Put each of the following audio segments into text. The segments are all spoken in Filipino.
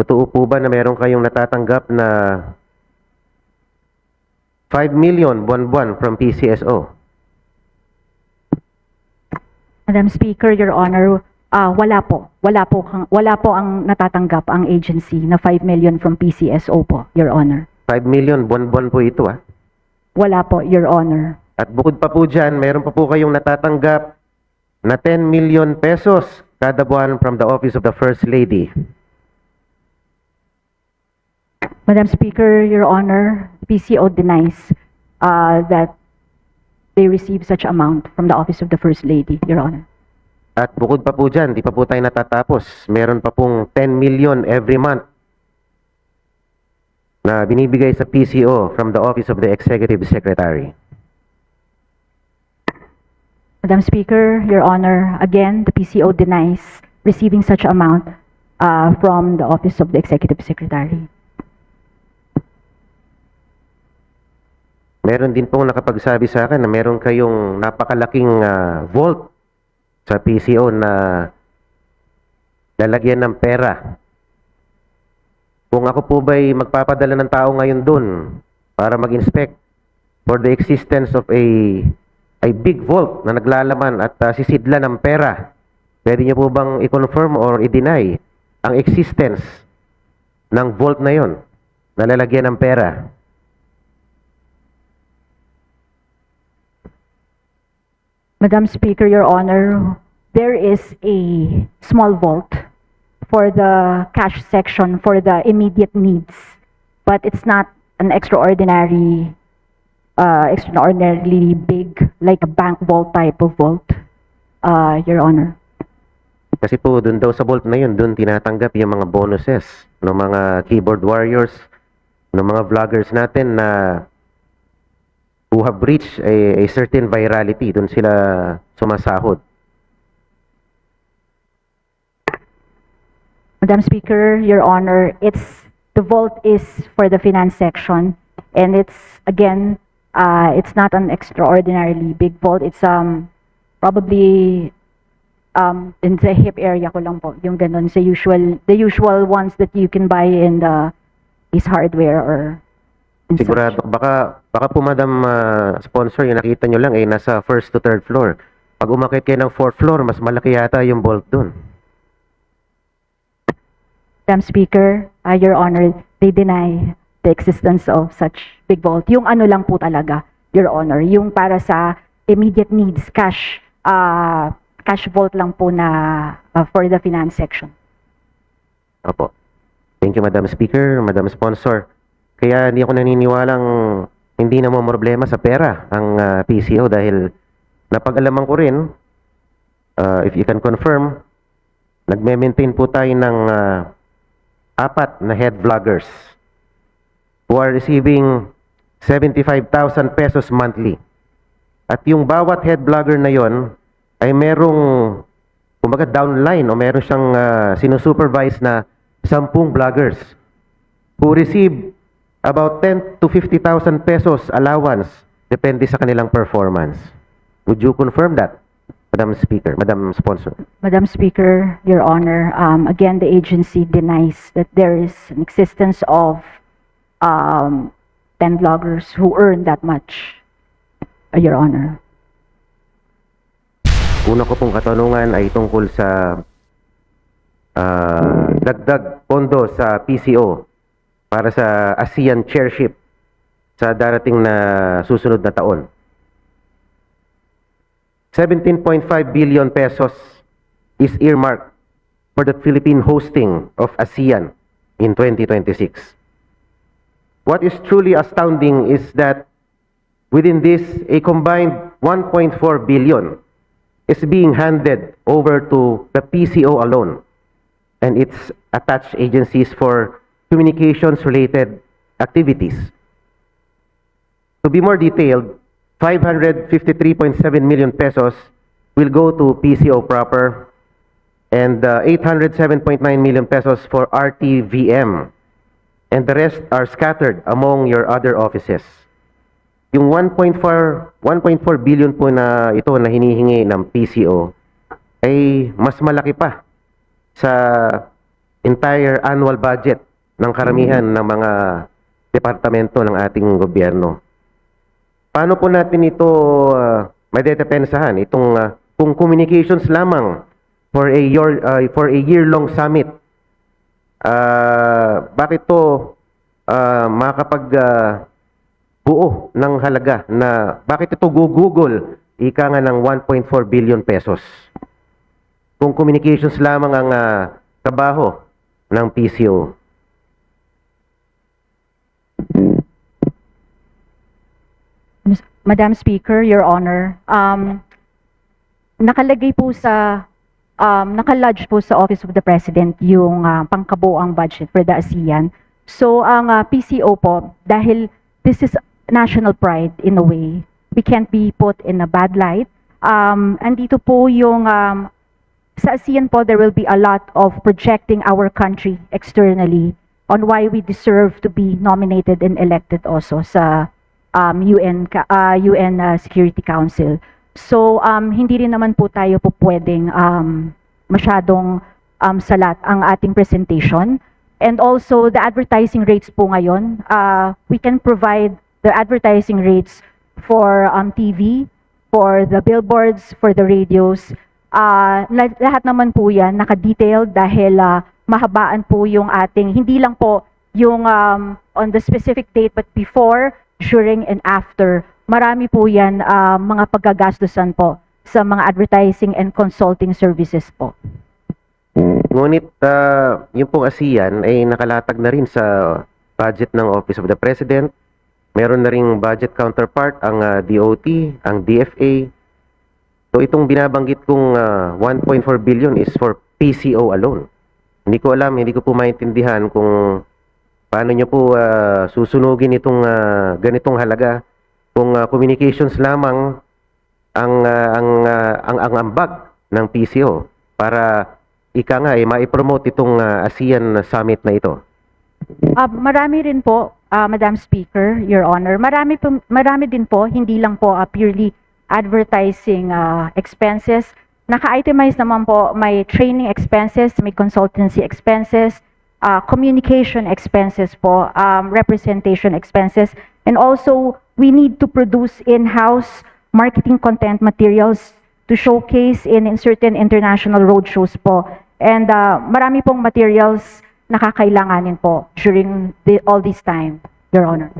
Totoo po ba na meron kayong natatanggap na 5 million buwan-buwan from PCSO? Madam Speaker, Your Honor, ah, wala po. Wala po, wala po ang natatanggap ang agency na 5 million from PCSO po, Your Honor. 5 million buwan-buwan po ito ah. Wala po, Your Honor. At bukod pa po dyan, meron pa po kayong natatanggap na 10 million pesos kada buwan from the Office of the First Lady. Madam Speaker, Your Honor, PCO denies ah, that they receive such amount from the Office of the First Lady, Your Honor. At bukod pa po dyan, di pa po tayo natatapos. Meron pa pong 10 million every month na binibigay sa PCO from the Office of the Executive Secretary. Madam Speaker, Your Honor, again, the PCO denies receiving such amount ah, from the Office of the Executive Secretary. Meron din pong nakapagsabi sa akin na meron kayong napakalaking ah, vault sa PCO na lalagyan ng pera. Kung ako po ba'y magpapadala ng tao ngayon dun para mag-inspect for the existence of a a big vault na naglalaman at ah, sisidla ng pera, pwede niyo po bang i-confirm or i-deny ang existence ng vault na yon na lalagyan ng pera? Madam Speaker, Your Honor, there is a small vault for the cash section for the immediate needs, but it's not an extraordinary, uh, extraordinarily big, like a bank vault type of vault, uh, Your Honor. Kasi po, dun daw sa vault na yun, dun tinatanggap yung mga bonuses ng mga keyboard warriors, ng mga vloggers natin na who have reached a, a certain virality. Dun sila sumasahod. Madam Speaker, Your Honor, it's, the vault is for the finance section, and it's, again, uh, it's not an extraordinarily big vault. It's, um, probably, um, in the hip area ko lang po, yung ganun, sa usual, the usual ones that you can buy in the Ace Hardware or. Sigurado, baka, baka po madam ah, sponsor, yung nakita nyo lang, eh, nasa first to third floor. Pag umakit kayo ng fourth floor, mas malaki yata yung vault dun. Madam Speaker, uh, Your Honor, they deny the existence of such big vault. Yung ano lang po talaga, Your Honor, yung para sa immediate needs, cash, uh, cash vault lang po na uh, for the finance section. Opo. Thank you, Madam Speaker, Madam Sponsor. Kaya hindi ako naniniwalang hindi na mo problema sa pera ang ah, PCO dahil napag-alaman ko rin, ah, if you can confirm, nagme-maintain po tayo ng ah, apat na head vloggers who are receiving 75,000 pesos monthly. At yung bawat head vlogger na yon ay merong kumbaga downline o meron siyang ah, sinusupervise na 10 vloggers who receive about 10 to 50,000 pesos allowance depende sa kanilang performance. Would you confirm that, Madam Speaker, Madam Sponsor? Madam Speaker, Your Honor, um, again, the agency denies that there is an existence of um, 10 vloggers who earn that much, uh, Your Honor. Una ko pong katanungan ay tungkol sa ah, dagdag pondo sa PCO para sa ASEAN chairship sa darating na susunod na taon. 17.5 billion pesos is earmarked for the Philippine hosting of ASEAN in 2026. What is truly astounding is that within this, a combined 1.4 billion is being handed over to the PCO alone and its attached agencies for communications related activities. To be more detailed, 553.7 million pesos will go to PCO proper and uh, 807.9 million pesos for RTVM and the rest are scattered among your other offices. Yung 1.4 1.4 billion po na ito na hinihingi ng PCO ay mas malaki pa sa entire annual budget ng karamihan ng mga departamento ng ating gobyerno. Paano po natin ito uh, madedepensahan? Itong ah, kung communications lamang for a year ah, for a year long summit. Ah, bakit to ah, makakapag ah, buo ng halaga na bakit ito gugugol ika nga ng 1.4 billion pesos? Kung communications lamang ang ah, trabaho ng PCO Madam Speaker, Your Honor, um, nakalagay po sa, um, nakalodge po sa Office of the President yung uh, pangkabuang budget for the ASEAN. So, ang uh, PCO po, dahil this is national pride in a way, we can't be put in a bad light. Um, andito po yung, um, sa ASEAN po, there will be a lot of projecting our country externally on why we deserve to be nominated and elected also sa um, UN, uh, UN uh, Security Council. So, um, hindi rin naman po tayo po pwedeng um, masyadong um, salat ang ating presentation. And also, the advertising rates po ngayon, uh, we can provide the advertising rates for um, TV, for the billboards, for the radios. Uh, la- lahat naman po yan naka-detailed dahil uh, mahabaan po yung ating, hindi lang po yung um, on the specific date but before, during, and after. Marami po yan uh, mga paggagastusan po sa mga advertising and consulting services po. Ngunit ah, yung pong ASEAN ay nakalatag na rin sa budget ng Office of the President. Meron na ring budget counterpart ang ah, DOT, ang DFA. So itong binabanggit kong ah, 1.4 billion is for PCO alone. Hindi ko alam, hindi ko po maintindihan kung paano nyo po ah, susunugin itong ah, ganitong halaga kung ah, communications lamang ang ah, ang ah, ang ang ambag ng PCO para ika nga eh maipromote itong ah, ASEAN summit na ito. Ah, marami rin po, ah, Madam Speaker, Your Honor. Marami, po, marami din po, hindi lang po ah, purely advertising ah, expenses. Naka-itemize naman po may training expenses, may consultancy expenses, ah, communication expenses po, um, representation expenses, and also we need to produce in-house marketing content materials to showcase in, in certain international roadshows po. And ah, marami pong materials na kakailanganin po during the, all this time, Your Honor.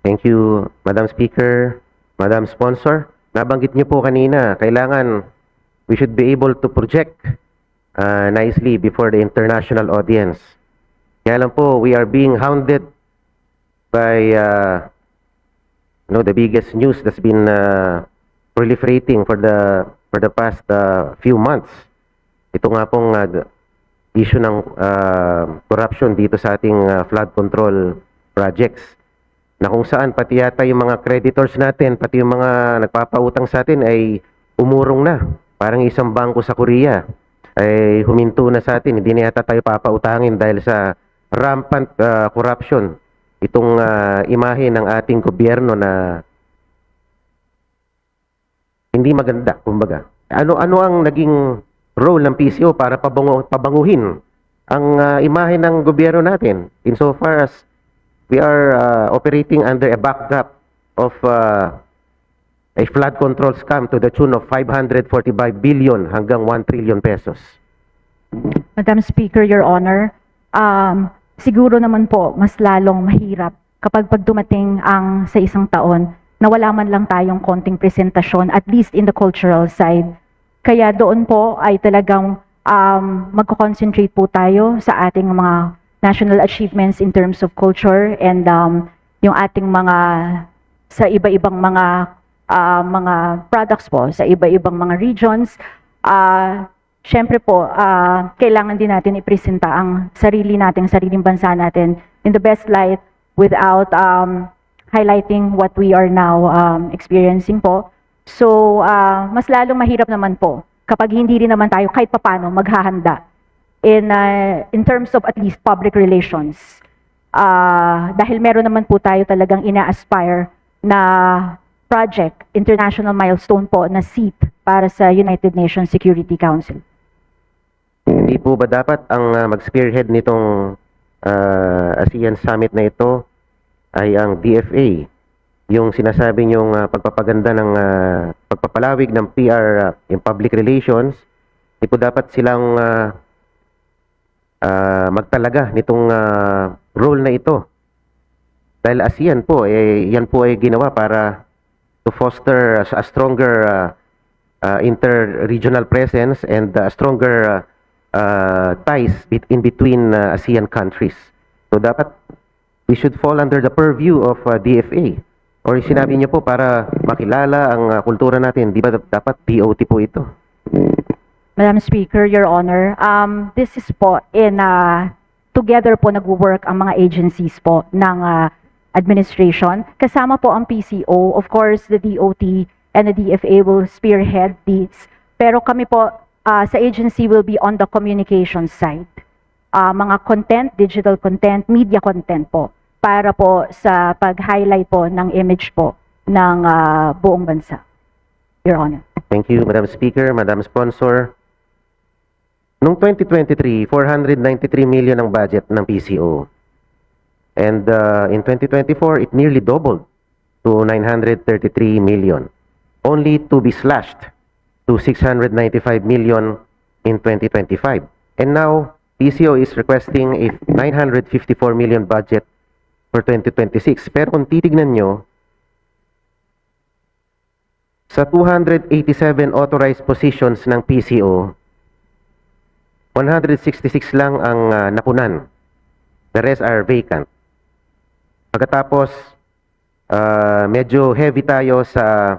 Thank you, Madam Speaker, Madam Sponsor. Nabanggit niyo po kanina, kailangan we should be able to project uh, nicely before the international audience. Kaya lang po, we are being hounded by uh, you know, the biggest news that's been uh, proliferating for the for the past uh, few months. Ito nga pong uh, issue ng uh, corruption dito sa ating uh, flood control projects na kung saan pati yata yung mga creditors natin, pati yung mga nagpapautang sa atin ay umurong na. Parang isang bangko sa Korea ay huminto na sa atin. Hindi na yata tayo papautangin dahil sa rampant uh, corruption. Itong uh, imahe ng ating gobyerno na hindi maganda, kumbaga. Ano ano ang naging role ng PCO para pabango, pabanguhin ang uh, imahe ng gobyerno natin insofar as we are uh, operating under a backdrop of uh, a flood control scam to the tune of 545 billion hanggang 1 trillion pesos. Madam Speaker, Your Honor, um, siguro naman po mas lalong mahirap kapag pag dumating ang sa isang taon na wala man lang tayong konting presentasyon, at least in the cultural side. Kaya doon po ay talagang um, magko-concentrate po tayo sa ating mga national achievements in terms of culture and um, yung ating mga sa iba-ibang mga ah, mga products po sa iba-ibang mga regions. Ah, Siyempre po, ah, kailangan din natin ipresenta ang sarili natin, sariling bansa natin in the best light without um, highlighting what we are now um, experiencing po. So, ah, mas lalong mahirap naman po kapag hindi rin naman tayo kahit papano maghahanda in, ah, in terms of at least public relations. Ah, dahil meron naman po tayo talagang ina-aspire na project, international milestone po na seat para sa United Nations Security Council. Hindi po ba dapat ang ah, mag-spearhead nitong ah, ASEAN Summit na ito ay ang DFA? Yung sinasabi niyong ah, pagpapaganda ng ah, pagpapalawig ng PR ah, in public relations, hindi po dapat silang ah, ah, magtalaga nitong ah, role na ito. Dahil ASEAN po, eh, yan po ay ginawa para to foster a stronger uh, uh, inter-regional presence and a stronger uh, uh, ties in between uh, ASEAN countries. So dapat we should fall under the purview of uh, DFA. Or sinabi niyo po para makilala ang uh, kultura natin, di ba dap- dapat DOT po ito? Madam Speaker, Your Honor, um, this is po in, uh, together po nag-work ang mga agencies po ng uh, administration. Kasama po ang PCO, of course, the DOT and the DFA will spearhead these. Pero kami po uh, sa agency will be on the communication side. Uh, mga content, digital content, media content po para po sa pag-highlight po ng image po ng uh, buong bansa. Your Honor. Thank you, Madam Speaker, Madam Sponsor. Noong 2023, 493 million ang budget ng PCO. And uh, in 2024, it nearly doubled to 933 million. Only to be slashed to 695 million in 2025. And now, PCO is requesting a 954 million budget for 2026. Pero kung titignan nyo, sa 287 authorized positions ng PCO, 166 lang ang ah, napunan. The rest are vacant. Pagkatapos, ah, medyo heavy tayo sa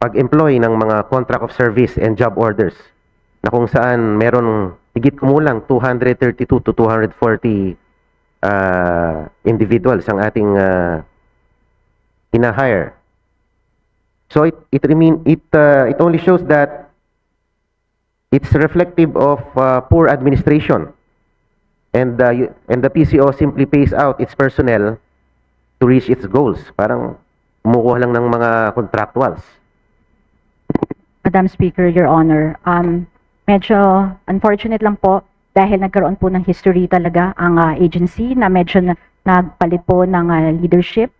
pag-employ ng mga contract of service and job orders na kung saan meron higit kumulang 232 to 240 ah, individuals ang ating uh, hire So it it remain it uh, it only shows that it's reflective of uh, poor administration, and uh, and the PCO simply pays out its personnel to reach its goals. Parang kumukuha lang ng mga contractuals. Madam Speaker, Your Honor, um, medyo unfortunate lang po dahil nagkaroon po ng history talaga ang ah, agency na medyo na, nagpalit po ng ah, leadership.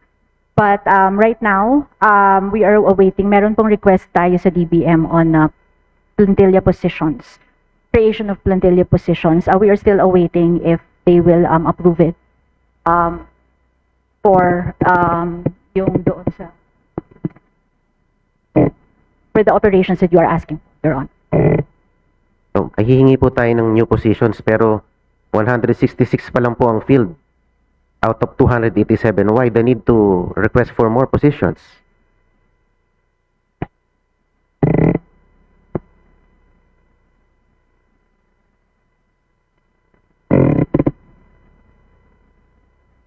But um, right now, um, we are awaiting, meron pong request tayo sa DBM on uh, plantilla positions, creation of plantilla positions. Uh, we are still awaiting if they will um, approve it um, for um, yung doon sa for the operations that you are asking, Your Honor. So, hihingi po tayo ng new positions pero 166 pa lang po ang field out of 287. Why the need to request for more positions?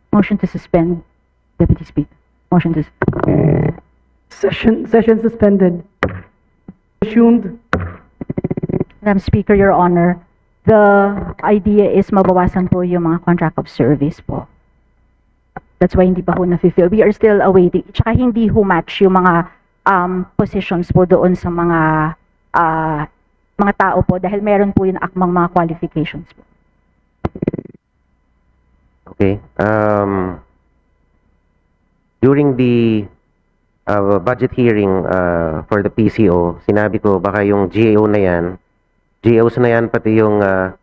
Motion to suspend, Deputy Speaker. Motion to, Session, session suspended. Resumed. Madam Speaker, Your Honor, the idea is mabawasan po yung mga contract of service po. That's why hindi pa ho na-fulfill. We are still awaiting. Tsaka hindi ho match yung mga um, positions po doon sa mga ah, mga tao po dahil meron po yung akmang mga qualifications po. Okay. Um, during the uh, budget hearing uh, for the PCO, sinabi ko baka yung GAO na yan, GAOs na yan pati yung uh,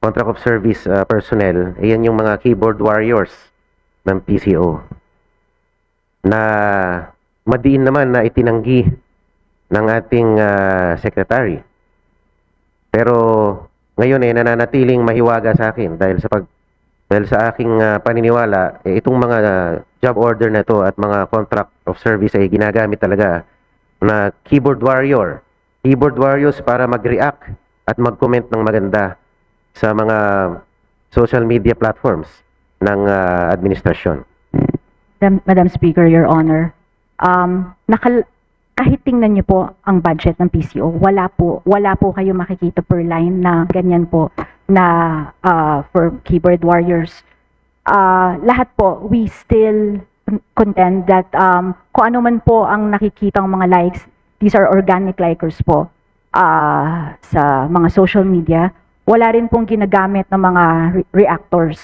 contract of service uh, personnel, ayan yung mga keyboard warriors ng PCO na madiin naman na itinanggi ng ating uh, secretary. Pero ngayon eh nananatiling mahiwaga sa akin dahil sa pag dahil sa aking ah, paniniwala eh, itong mga ah, job order na to at mga contract of service ay ginagamit talaga na keyboard warrior. Keyboard warriors para mag-react at mag-comment ng maganda sa mga social media platforms ng ah, administrasyon. Madam Speaker, Your Honor, um, nakal kahit tingnan niyo po ang budget ng PCO, wala po, wala po kayo makikita per line na ganyan po na uh, for keyboard warriors. Uh, lahat po, we still contend that um, kung ano man po ang nakikita mga likes, these are organic likers po. ah, sa mga social media. Wala rin pong ginagamit ng mga re- reactors.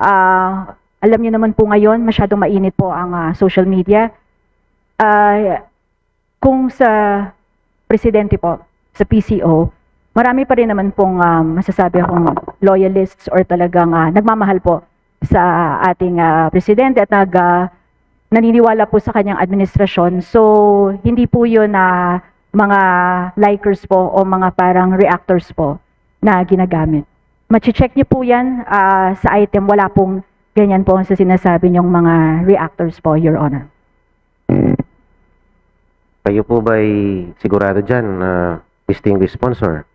Ah, alam niyo naman po ngayon, masyadong mainit po ang ah, social media. Ah, kung sa presidente po, sa PCO, marami pa rin naman pong um, masasabi akong loyalists or talagang ah, nagmamahal po sa ating ah, presidente at nag, ah, naniniwala po sa kanyang administrasyon. So, hindi po yun na mga likers po o mga parang reactors po na ginagamit. Machi-check niyo po yan ah, sa item. Wala pong ganyan po sa sinasabi niyong mga reactors po, Your Honor. Kayo po ba'y sigurado dyan na distinguished sponsor?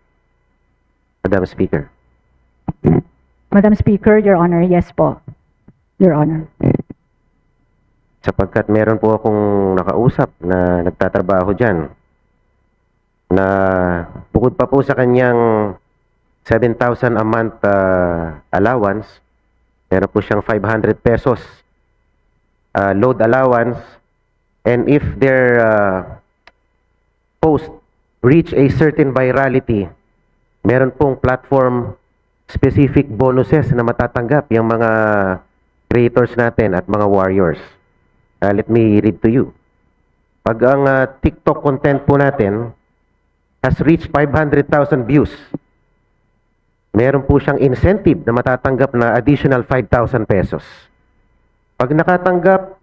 Madam Speaker. Madam Speaker, Your Honor, yes po. Your Honor. sapagkat meron po akong nakausap na nagtatrabaho dyan na bukod pa po sa kanyang 7,000 a month uh, allowance, meron po siyang 500 pesos uh, load allowance and if their uh, post reach a certain virality, meron pong platform specific bonuses na matatanggap yung mga creators natin at mga warriors. Uh, let me read to you. Pag ang uh, TikTok content po natin has reached 500,000 views, meron po siyang incentive na matatanggap na additional 5,000 pesos. Pag nakatanggap,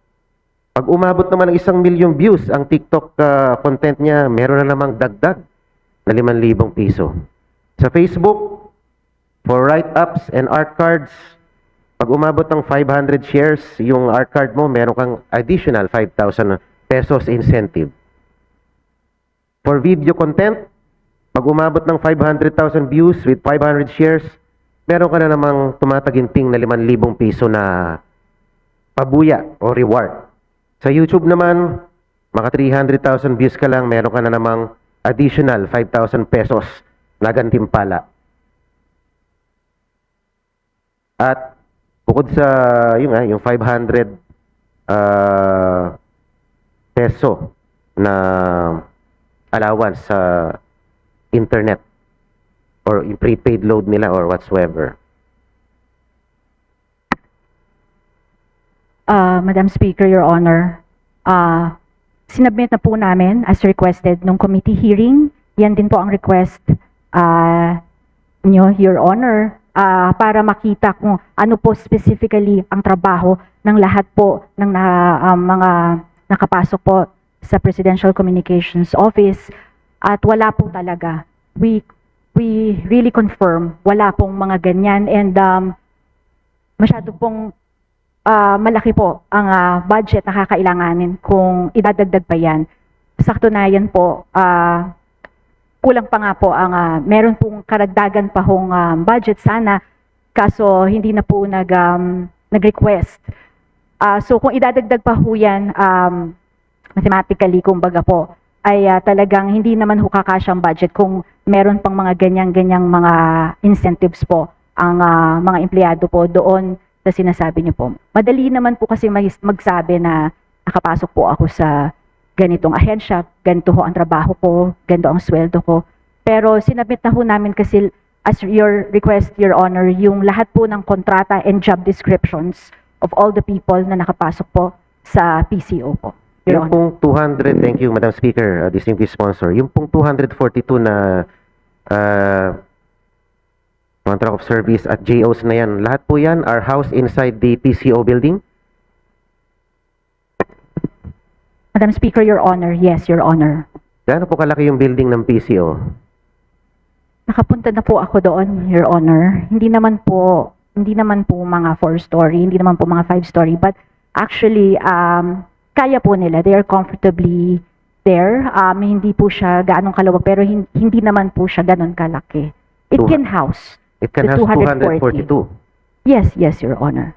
pag umabot naman ng isang milyong views ang TikTok uh, content niya, meron na namang dagdag na 5,000 piso. Sa Facebook, for write-ups and art cards, pag umabot ng 500 shares, yung art card mo, meron kang additional 5,000 pesos incentive. For video content, pag umabot ng 500,000 views with 500 shares, meron ka na namang tumataginting na 5,000 piso na pabuya o reward. Sa YouTube naman, maka 300,000 views ka lang, meron ka na namang additional 5,000 pesos na gantimpala. At bukod sa yung nga, yung 500 ah, peso na allowance sa internet or yung prepaid load nila or whatsoever. Uh, Madam Speaker, Your Honor, uh, sinabmit na po namin as requested nung committee hearing. Yan din po ang request uh, nyo, Your Honor, uh, para makita kung ano po specifically ang trabaho ng lahat po ng na, um, mga nakapasok po sa Presidential Communications Office at wala po talaga. We we really confirm wala pong mga ganyan and um, masyado pong ah, malaki po ang ah, budget na kakailanganin kung idadagdag pa yan. Sa katunayan po, ah, kulang pa nga po ang ah, meron pong karagdagan pa hong ah, budget sana kaso hindi na po nag um, nag-request. Ah, so kung idadagdag pa ho yan um, mathematically kumbaga po ay ah, talagang hindi naman ho kakasya ang budget kung meron pang mga ganyan-ganyang mga incentives po ang ah, mga empleyado po doon sa sinasabi niyo po. Madali naman po kasi mag- magsabi na nakapasok po ako sa ganitong ahensya, ganito ho ang trabaho ko, ganito ang sweldo ko. Pero sinabit na ho namin kasi as your request, Your Honor, yung lahat po ng kontrata and job descriptions of all the people na nakapasok po sa PCO po. Your Yung Honor. pong 200, thank you Madam Speaker, uh, distinguished sponsor, yung pong 242 na uh, contract of service at JOs na yan, lahat po yan are housed inside the PCO building? Madam Speaker, Your Honor, yes, Your Honor. Gaano po kalaki yung building ng PCO? Nakapunta na po ako doon, Your Honor. Hindi naman po, hindi naman po mga four-story, hindi naman po mga five-story, but actually, um, kaya po nila. They are comfortably there. Um, hindi po siya gaanong kalawag, pero hin- hindi naman po siya ganon kalaki. It can house. It can The house 240. 242. Yes, yes, Your Honor.